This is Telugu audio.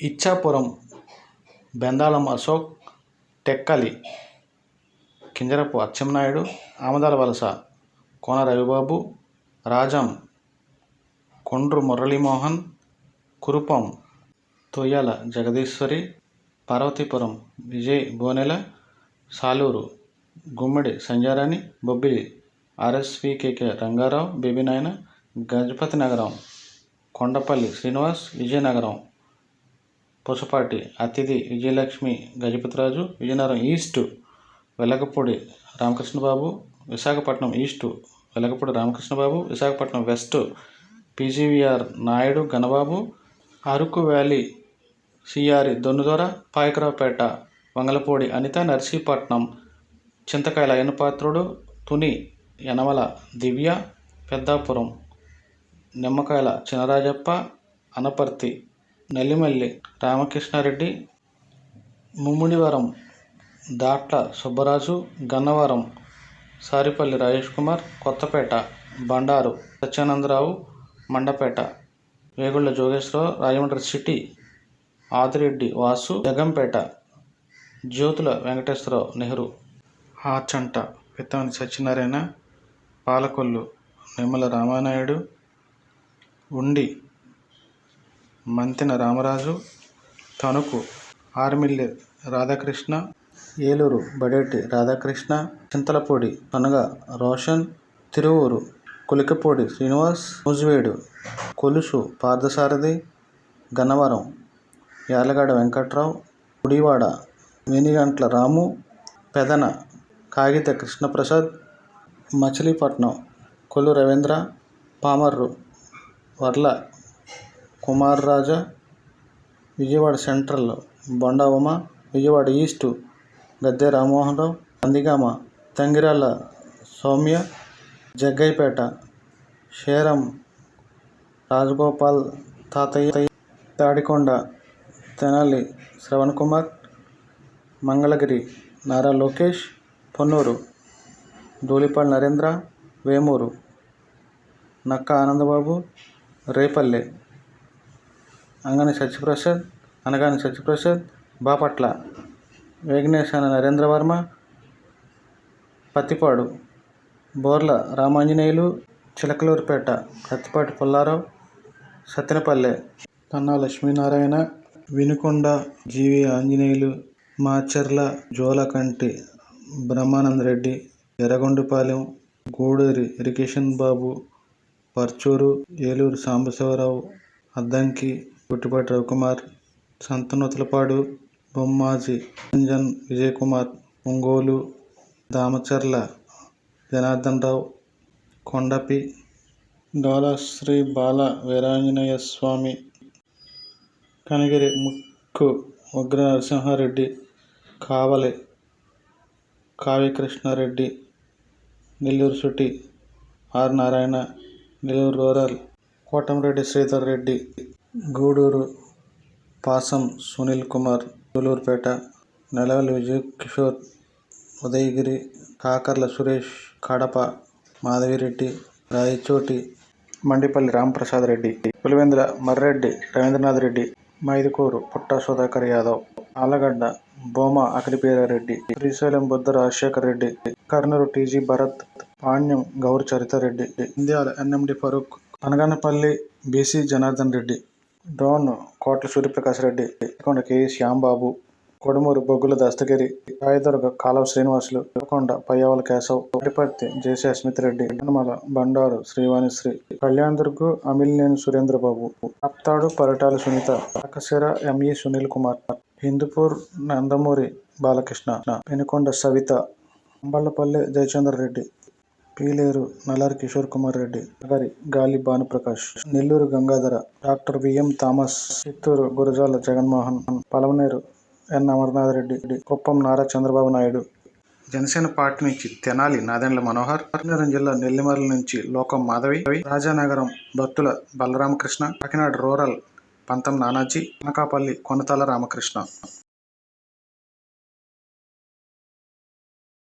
ఇచ్చాపురం బెందాలం అశోక్ టెక్కలి కింజరపు అచ్చెన్నాయుడు ఆమదాల వలస కోన రవిబాబు రాజం కొండ్రు మురళీమోహన్ కురుపం తొయ్యాల జగదీశ్వరి పార్వతీపురం విజయ్ బోనెల సాలూరు గుమ్మడి సంజారాణి బొబ్బిలి ఆర్ఎస్వికేకే రంగారావు బేబీనాయన గజపతి నగరం Kondapalli Srinivas Vizianagaram Pusapati Aditi Vijayalakshmi Gajapathiraju Vizianagaram east Velagapudi Ramakrishnababu Visakhapatnam east Velagapudi Ramakrishnababu Visakhapatnam west PGVR Naidu Ganababu Araku valley CR Donnudora Payakaraopeta Vangalapudi Anitha Narsipatnam Chintakayala Ayyannapatrudu Tuni Yanamala Divya Peddapuram Nimmakayala Chinarajappa Anaparthi Nallimilli Ramakrishnareddy Mummidivaram Datla Subbaraju Gannavaram Saripalli Rajesh Kumar Kothapeta Bandaru Satyanandarao Mandapeta Vegulla Jogeswararao Rajahmundry city Adireddy Vasu Jaggampeta Jyothula Venkateswararao Nehru. Achanta Vittamani Satyanarayana Palakollu Nimmala Ramanaidu Undi Mantena Ramaraju Tanuku Armilli Radhakrishna Eluru Badeti Radhakrishna Chintalapudi కనగ Roshan Tiruvuru కులికపూడి Srinivas Nuzvid Kolusu Parthasarathi Gannavaram Yalagada Venkatrao Gudivada వేణిగంట్ల Ramu Pedana కాగిత కృష్ణప్రసాద్ మచిలీపట్నం కొల్లు రవీంద్ర పామర్రు వర్ల కుమార్ రాజా విజయవాడ సెంట్రల్ బొండా ఉమ విజయవాడ ఈస్ట్ గద్దె రామ్మోహన్ రావు నందిగామ తంగిరాల సౌమ్య జగ్గైపేట షేరం రాజగోపాల్ తాతయ్య తాడికొండ తెనాలి శ్రవణ్ కుమార్ మంగళగిరి నారా లోకేష్ పొన్నూరు ధూళిపాళ నరేంద్ర వేమూరు నక్క ఆనందబాబు రేపల్లె. అంగని సత్యప్రసాద్ అనగాని సత్యప్రసాద్ బాపట్ల వేగనేశాన నరేంద్రవర్మ పత్తిపాడు బోర్ల రామాంజనేయులు చిలకలూరుపేట కత్తిపాటి పుల్లారావు సత్తెనపల్లె కన్నా లక్ష్మీనారాయణ వినుకొండ జీవి ఆంజనేయులు మాచర్ల జోలకంటి బ్రహ్మానందరెడ్డి ఎర్రగొండపాలెం గూడూరి ఇరికేషన్ బాబు పర్చూరు ఏలూరు సాంబశివరావు అద్దంకి గుట్టిపాటి రవికుమార్ సంతనూతలపాడు బొమ్మాజి రంజన్ విజయకుమార్ ఒంగోలు దామచర్ల జనార్దన్ రావు కొండపి డోలా శ్రీ బాల Veeranjaneya Swamy Kanigiri Mukku Ugra Narasimhareddy Kavali Kavyakrishnareddy Nellore city R Narayana Nellore rural Kotamreddy Sridhar Reddy Gudur Pasam Sunil Kumar Sullurpeta నెలవల్లి Vijay Kishore Udayagiri Kakarla Suresh Kadapa Madhavi Reddy Rayachoti Mandipalli Ramprasad Reddy Pulivendula Marreddy Rabindranath Reddy Mydukur Putta Sudhakar Yadav Allagadda Bhuma Akhilapriyareddy Srisailam Budda Rajasekhar Reddy Kurnool TG Bharath Panyam Gowru Charitareddy ఇండియాల ఎన్ఎండి ఫరూక్ అనగానపల్లి బీసీ జనార్దన్ రెడ్డి డాన్ కోట్ల సూర్యప్రకాష్ రెడ్డి కొండ కె. శ్యాంబాబు కొడుమూరు బొగ్గుల Dastagiri Rayadurg Kalava Srinivasulu Konda Payyavula Keshav Pariparthi JC Asmith Reddy Hanumala Bandaru Srivanisri Kalyan Durg Amilineni Surendrababu Aptadu Paritala Sunitha Akasira ME Sunil Kumar Hindupur Nandamuri Balakrishna Penukonda Savitha Amballapalli Jayachandra Reddy Pileru Nallari Kishore Kumar Reddy Nagari Gali Bhanuprakash Nellore Gangadhara doctor VM Thomas Chittoor Gurajala Jaganmohan Palamaner N Amarnath Reddy Kuppam Nara Chandrababu Naidu. Janasena party నుంచి తెనాలి నాదెండ్ల మనోహర్ విజయనగరం జిల్లా నెల్లిమర్ల నుంచి లోకం మాధవి రాజానగరం భక్తుల బలరామకృష్ణ కాకినాడ రూరల్ పంతం నానాజీ అనకాపల్లి కొనతాల రామకృష్ణ.